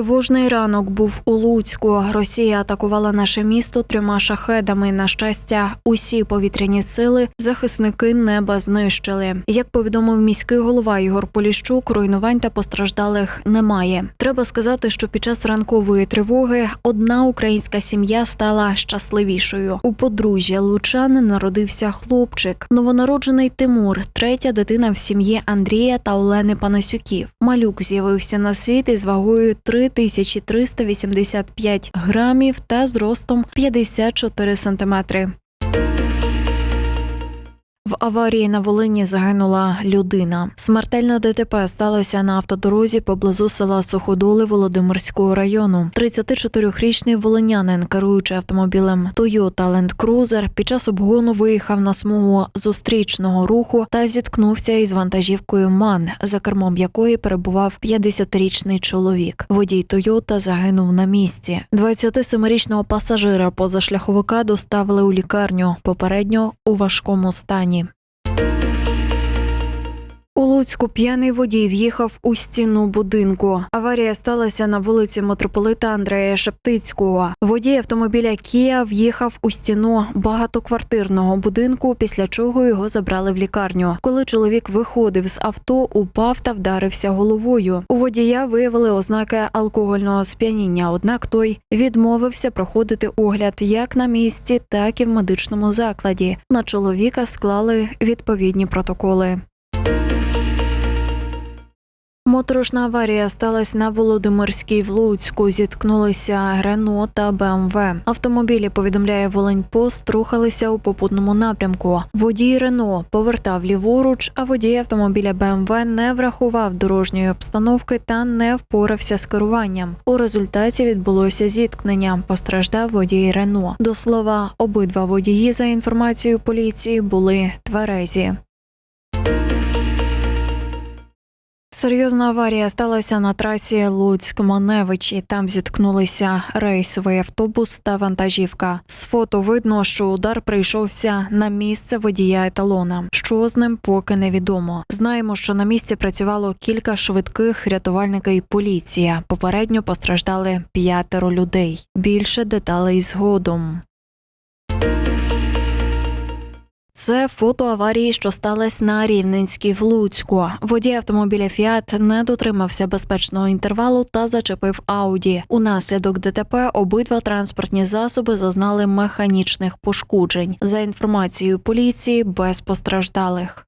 Тривожний ранок був у Луцьку. Росія атакувала наше місто трьома шахедами. На щастя, усі повітряні сили захисники неба знищили. Як повідомив міський голова Ігор Поліщук, руйнувань та постраждалих немає. Треба сказати, що під час ранкової тривоги одна українська сім'я стала щасливішою. У подружжя Лучани народився хлопчик. Новонароджений Тимур, третя дитина в сім'ї Андрія та Олени Панасюків. Малюк з'явився на світ із вагою 3385 грамів та зростом 54 сантиметри. В аварії на Волині загинула людина. Смертельна ДТП сталося на автодорозі поблизу села Суходоли Володимирського району. 34-річний волинянин, керуючи автомобілем Toyota Land Cruiser, під час обгону виїхав на смугу зустрічного руху та зіткнувся із вантажівкою МАН, за кермом якої перебував 50-річний чоловік. Водій Тойота загинув на місці. 27-річного пасажира позашляховика доставили у лікарню, попередньо у важкому стані. У Луцьку п'яний водій в'їхав у стіну будинку. Аварія сталася на вулиці митрополита Андрея Шептицького. Водій автомобіля Кія в'їхав у стіну багатоквартирного будинку, після чого його забрали в лікарню. Коли чоловік виходив з авто, упав та вдарився головою. У водія виявили ознаки алкогольного сп'яніння. Однак той відмовився проходити огляд як на місці, так і в медичному закладі. На чоловіка склали відповідні протоколи. Моторошна аварія сталася на Володимирській в Луцьку. Зіткнулися Рено та БМВ. Автомобілі повідомляє Волиньпост, рухалися у попутному напрямку. Водій Рено повертав ліворуч, а водій автомобіля БМВ не врахував дорожньої обстановки та не впорався з керуванням. У результаті відбулося зіткнення. Постраждав водій Рено. До слова, обидва водії, за інформацією поліції, були тверезі. Серйозна аварія сталася на трасі Луцьк-Маневичі. Там зіткнулися рейсовий автобус та вантажівка. З фото видно, що удар прийшовся на місце водія еталона. Що з ним поки невідомо. Знаємо, що на місці працювало кілька швидких рятувальника і поліція. Попередньо постраждали п'ятеро людей. Більше деталей згодом. Це фото аварії, що сталося на Рівненській в Луцьку. Водій автомобіля Фіат не дотримався безпечного інтервалу та зачепив Ауді. Унаслідок ДТП обидва транспортні засоби зазнали механічних пошкоджень. За інформацією поліції, без постраждалих.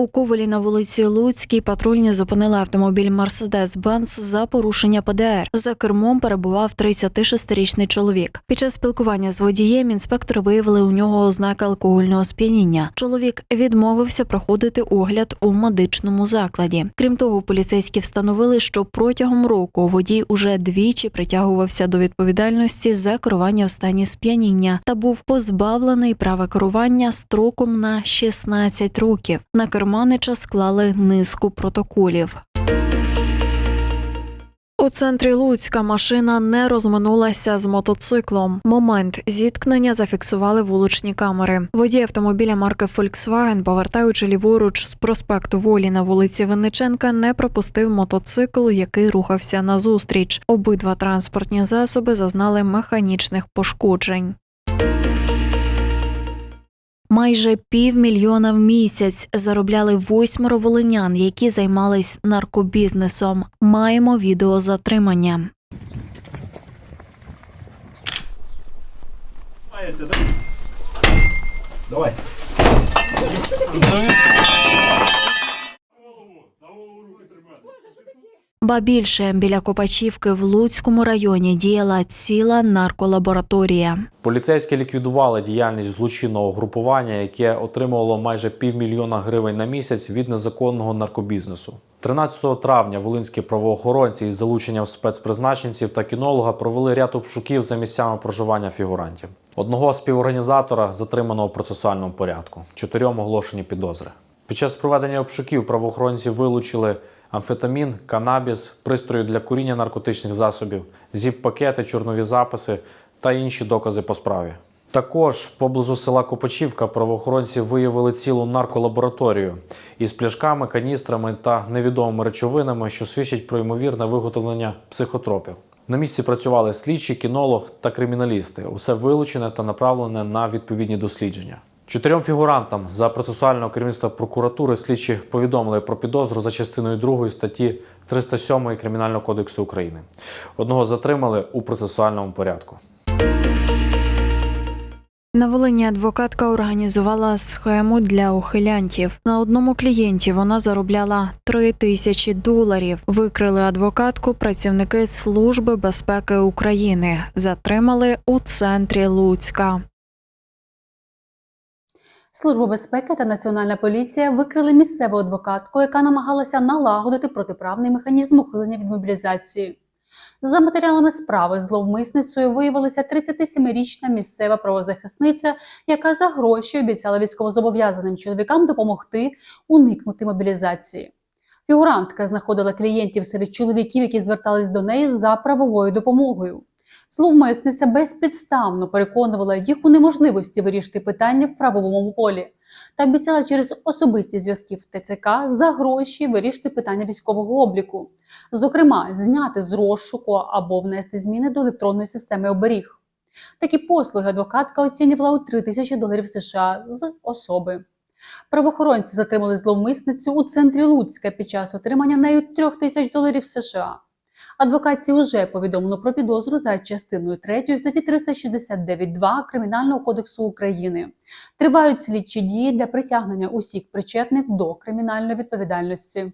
У Ковелі на вулиці Луцькій патрульні зупинили автомобіль Mercedes-Benz за порушення ПДР. За кермом перебував 36-річний чоловік. Під час спілкування з водієм інспектори виявили у нього ознаки алкогольного сп'яніння. Чоловік відмовився проходити огляд у медичному закладі. Крім того, поліцейські встановили, що протягом року водій уже двічі притягувався до відповідальності за керування в стані сп'яніння та був позбавлений права керування строком на 16 років. На керманича склали низку протоколів. У центрі Луцька машина не розминулася з мотоциклом. Момент зіткнення зафіксували вуличні камери. Водій автомобіля марки Volkswagen, повертаючи ліворуч з проспекту Волі на вулиці Винниченка, не пропустив мотоцикл, який рухався назустріч. Обидва транспортні засоби зазнали механічних пошкоджень. Майже півмільйона в місяць заробляли восьмеро волинян, які займались наркобізнесом. Маємо відео затримання. Давай. Ба більше біля Копачівки в Луцькому районі діяла ціла нарколабораторія. Поліцейські ліквідували діяльність злочинного групування, яке отримувало майже півмільйона гривень на місяць від незаконного наркобізнесу. 13 травня волинські правоохоронці із залученням спецпризначенців та кінолога провели ряд обшуків за місцями проживання фігурантів. Одного співорганізатора затримано у процесуальному порядку, чотирьом оголошені підозри. Під час проведення обшуків правоохоронці вилучили амфетамін, канабіс, пристрої для куріння наркотичних засобів, зіп-пакети, чорнові записи та інші докази по справі. Також поблизу села Копачівка правоохоронці виявили цілу нарколабораторію із пляшками, каністрами та невідомими речовинами, що свідчать про ймовірне виготовлення психотропів. На місці працювали слідчі, кінолог та криміналісти. Усе вилучене та направлене на відповідні дослідження. Чотирьом фігурантам за процесуального керівництва прокуратури слідчі повідомили про підозру за частиною 2 статті 307 Кримінального кодексу України. Одного затримали у процесуальному порядку. На Волині адвокатка організувала схему для ухилянтів. На одному клієнті вона заробляла 3 тисячі доларів. Викрили адвокатку працівники Служби безпеки України. Затримали у центрі Луцька. Служба безпеки та Національна поліція викрили місцеву адвокатку, яка намагалася налагодити протиправний механізм ухилення від мобілізації. За матеріалами справи зловмисницею виявилася 37-річна місцева правозахисниця, яка за гроші обіцяла військовозобов'язаним чоловікам допомогти уникнути мобілізації. Фігурантка знаходила клієнтів серед чоловіків, які звертались до неї за правовою допомогою. Зловмисниця безпідставно переконувала їх у неможливості вирішити питання в правовому полі та обіцяла через особисті зв'язки в ТЦК за гроші вирішити питання військового обліку, зокрема, зняти з розшуку або внести зміни до електронної системи оберіг. Такі послуги адвокатка оцінювала у 3 тисячі доларів США з особи. Правоохоронці затримали зловмисницю у центрі Луцька під час отримання нею 3 тисяч доларів США. Адвокатці вже повідомлено про підозру за частиною 3 статті 369.2 Кримінального кодексу України. Тривають слідчі дії для притягнення усіх причетних до кримінальної відповідальності.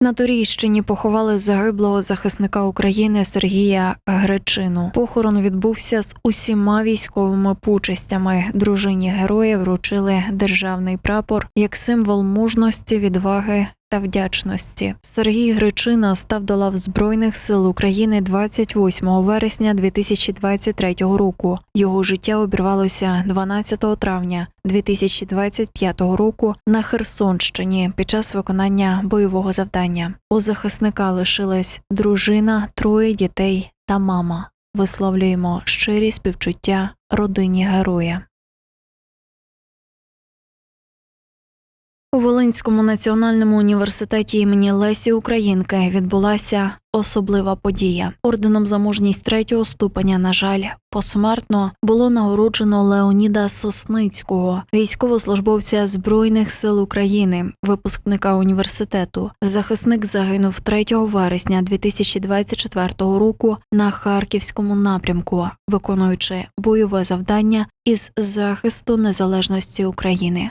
На Торійщині поховали загиблого захисника України Сергія Гречину. Похорон відбувся з усіма військовими почестями. Дружині героя вручили державний прапор як символ мужності, відваги. Та вдячності Сергій Гречина став до лав Збройних сил України 28 вересня 2023 року. Його життя обірвалося 12 травня 2025 року на Херсонщині під час виконання бойового завдання. У захисника лишилась дружина, троє дітей та мама. Висловлюємо щирі співчуття родині героя. У Волинському національному університеті імені Лесі Українки відбулася особлива подія. Орденом за мужність третього ступеня, на жаль, посмертно було нагороджено Леоніда Сосницького, військовослужбовця Збройних сил України, випускника університету. Захисник загинув 3 вересня 2024 року на харківському напрямку, виконуючи бойове завдання із захисту незалежності України.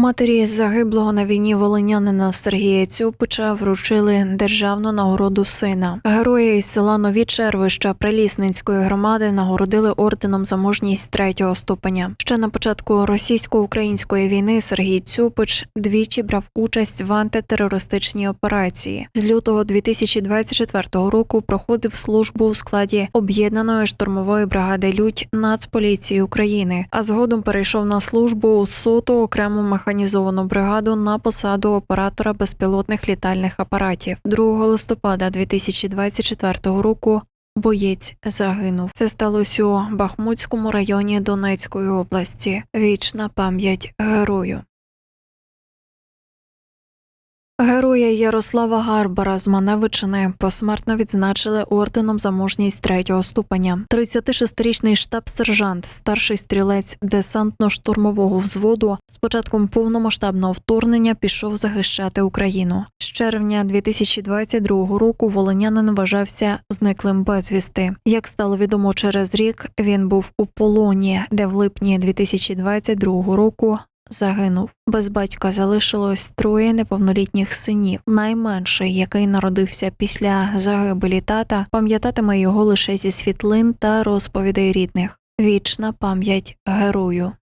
Матері загиблого на війні волинянина Сергія Цюпича вручили державну нагороду сина. Героя із села Нові Червища Прилісненської громади нагородили орденом за мужність третього ступеня. Ще на початку російсько-української війни Сергій Цюпич двічі брав участь в антитерористичній операції. З лютого 2024 року проходив службу у складі об'єднаної штурмової бригади Людь Нацполіції України, а згодом перейшов на службу у соту окрему механізовану бригаду на посаду оператора безпілотних літальних апаратів. 2 листопада 2024 року. Боєць загинув. Це сталося у Бахмутському районі Донецької області. Вічна пам'ять герою. Героя Ярослава Гарбара з Маневичини посмертно відзначили орденом за мужність третього ступеня. 36-річний штаб-сержант, старший стрілець десантно-штурмового взводу, з початком повномасштабного вторгнення пішов захищати Україну. З червня 2022 року волинянин вважався зниклим безвісти. Як стало відомо через рік, він був у полоні, де в липні 2022 року загинув. Без батька залишилось троє неповнолітніх синів. Найменший, який народився після загибелі тата, пам'ятатиме його лише зі світлин та розповідей рідних. Вічна пам'ять герою.